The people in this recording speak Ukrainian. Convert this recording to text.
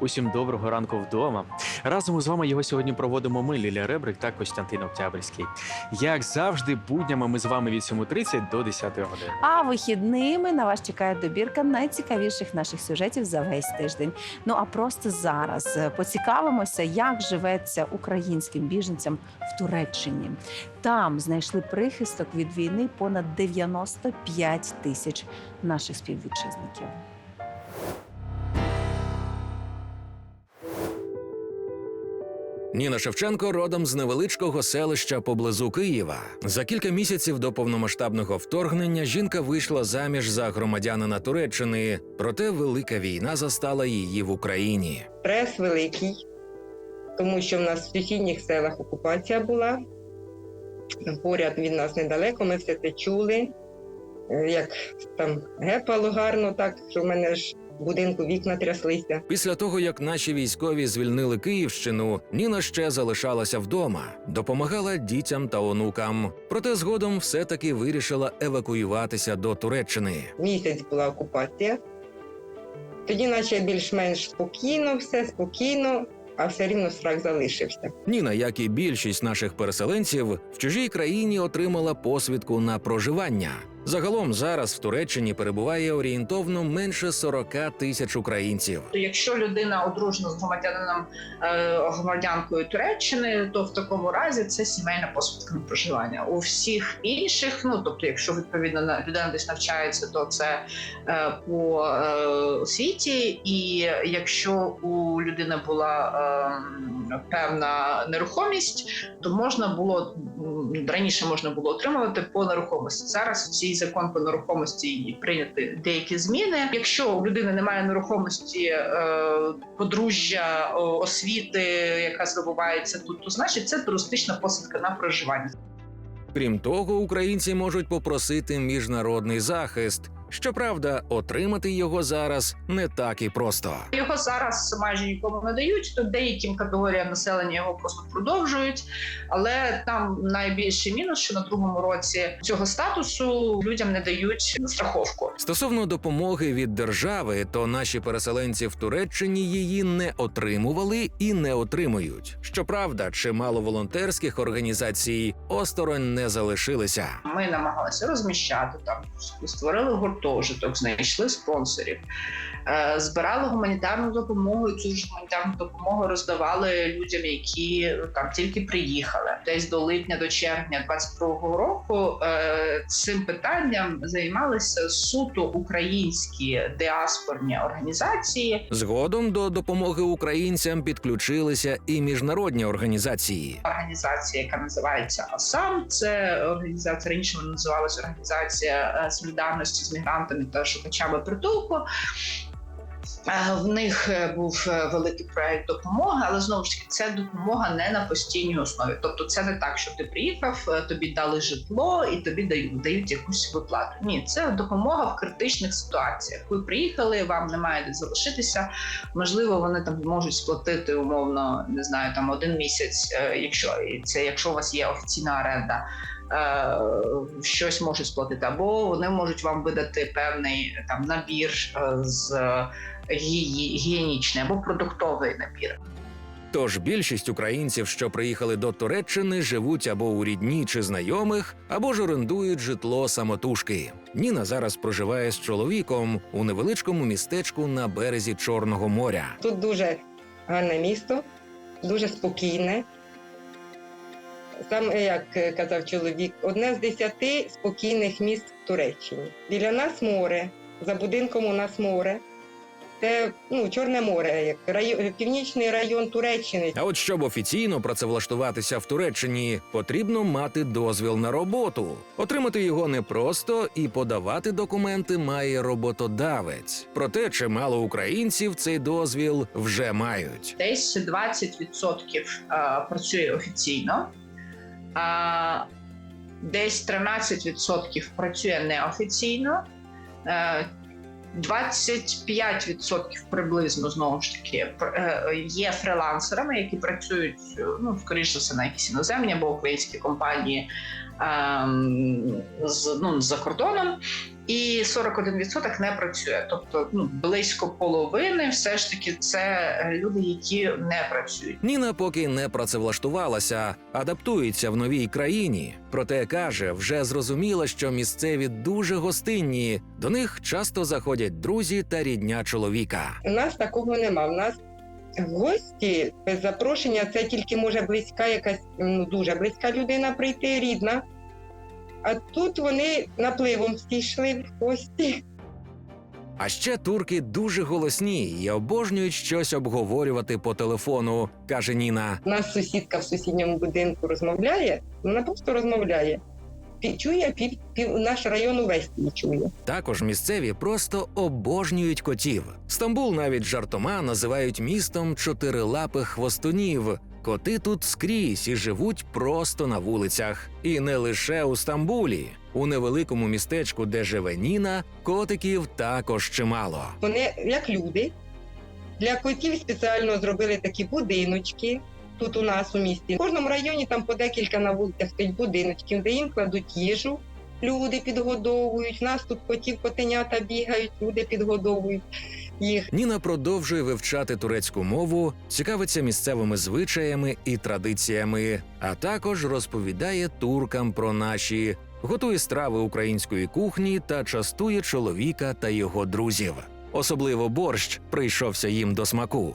Усім доброго ранку вдома. Разом із вами його сьогодні проводимо ми, Лілія Ребрик та Костянтин Октябрьський. Як завжди, буднями ми з вами від 7.30 до 10 години. А вихідними на вас чекає добірка найцікавіших наших сюжетів за весь тиждень. Ну а просто зараз е, поцікавимося, як живеться українським біженцям в Туреччині. Там знайшли прихисток від війни понад 95 тисяч наших співвітчизників. Ніна Шевченко родом з невеличкого селища поблизу Києва. За кілька місяців до повномасштабного вторгнення жінка вийшла заміж за громадянина Туреччини, проте велика війна застала її в Україні. Стрес великий, тому що в нас в сусідніх селах окупація була. Поряд від нас недалеко, ми все це чули. Е, Як там гепало гарно, так що в мене ж будинку вікна тряслися. Після того, як наші військові звільнили Київщину, Ніна ще залишалася вдома, допомагала дітям та онукам. Проте згодом все-таки вирішила евакуюватися до Туреччини. Місяць була окупація. Тоді, наче більш-менш спокійно, все спокійно, а все рівно страх залишився. Ніна, як і більшість наших переселенців, в чужій країні отримала посвідку на проживання. Загалом зараз в Туреччині перебуває орієнтовно менше 40 тисяч українців. Якщо людина одружена з громадянином е, громадянкою Туреччини, то в такому разі це сімейна посвідка на проживання. У всіх інших, ну тобто, якщо відповідно на людина десь навчається, то це е, по е, освіті, і якщо у людини була е, певна нерухомість, то можна було раніше можна було отримувати по нерухомості. Зараз в цій закон по нерухомості і прийняти деякі зміни. Якщо у людини немає нерухомості, е, подружжя, освіти, яка здобувається тут, то значить це туристична посадка на проживання. Крім того, українці можуть попросити міжнародний захист. Щоправда, отримати його зараз не так і просто. Його зараз майже нікому не дають. То деяким категоріям населення його просто продовжують. Але там найбільший мінус, що на другому році цього статусу людям не дають страховку. Стосовно допомоги від держави, то наші переселенці в Туреччині її не отримували і не отримують. Щоправда, чимало волонтерських організацій осторонь не залишилися. Ми намагалися розміщати там, створили гуртожиток, знайшли спонсорів, е, збирали гуманітарну допомогу. і Цю ж гуманітарну допомогу роздавали людям, які ну, там тільки приїхали. Десь до липня, до червня 22-го року е, цим питанням займалися суто українські діаспорні організації. Згодом до допомоги українцям підключилися і міжнародні організації. Організація, яка називається АСАМ, це організація раніше вона називалася Організація е, солідарності з мігрантами та шукачами притулку. Е, В них е, був е, великий проект допомоги, але знову ж таки це допомога не на постійній основі. Тобто, це не так, що ти приїхав, тобі дали житло і тобі дають дають якусь виплату. Ні, це допомога в критичних ситуаціях. Ви приїхали, вам немає де залишитися. Можливо, вони там можуть сплатити умовно, не знаю, там один місяць, якщо це якщо у вас є офіційна оренда. Е, Щось можуть сплатити, або вони можуть вам видати певний там набір е, з гі- гігієнічний або продуктовий набір. Тож більшість українців, що приїхали до Туреччини, живуть або у рідні чи знайомих, або ж орендують житло самотужки. Ніна зараз проживає з чоловіком у невеличкому містечку на березі Чорного моря. Тут дуже гарне місто, дуже спокійне. Сам, як е, казав чоловік, одне з десяти спокійних міст в Туреччині. Біля нас море, за будинком у нас море. Це ну, Чорне море, як район, північний район Туреччини. А от щоб офіційно працевлаштуватися в Туреччині, потрібно мати дозвіл на роботу. Отримати його непросто і подавати документи має роботодавець. Проте чимало українців цей дозвіл вже мають. Десь 20% е, працює офіційно, десь 13% працює неофіційно. е, 25% приблизно знову ж таки е, є фрилансерами, які працюють е, ну скоріш за все на якісь іноземні або українські компанії ем, з ну за кордоном. І 41% не працює. Тобто ну, близько половини все ж таки це люди, які не працюють. Ніна поки не працевлаштувалася, адаптується в новій країні. Проте каже, вже зрозуміла, що місцеві дуже гостинні. До них часто заходять друзі та рідня чоловіка. У нас такого нема. У нас гості без запрошення це тільки може близька якась ну дуже близька людина прийти, рідна. А тут вони напливом всі в гості. А ще турки дуже голосні і обожнюють щось обговорювати по телефону, каже Ніна. У нас сусідка в сусідньому будинку розмовляє, вона просто розмовляє. Чує пів, пів наш район увесь її чує. Також місцеві просто обожнюють котів. Стамбул навіть жартома називають містом чотирилапих хвостунів. Коти тут скрізь і живуть просто на вулицях. І не лише у Стамбулі. У невеликому містечку, де живе Ніна, котиків також чимало. Вони як люди. Для котів спеціально зробили такі будиночки. Тут у нас у місті. В кожному районі там по декілька на вулицях стоять будиночків, де їм кладуть їжу. Люди підгодовують. У нас тут котів, котенята бігають, люди підгодовують їх. Ніна продовжує вивчати турецьку мову, цікавиться місцевими звичаями і традиціями, а також розповідає туркам про наші, готує страви української кухні та частує чоловіка та його друзів. Особливо борщ прийшовся їм до смаку.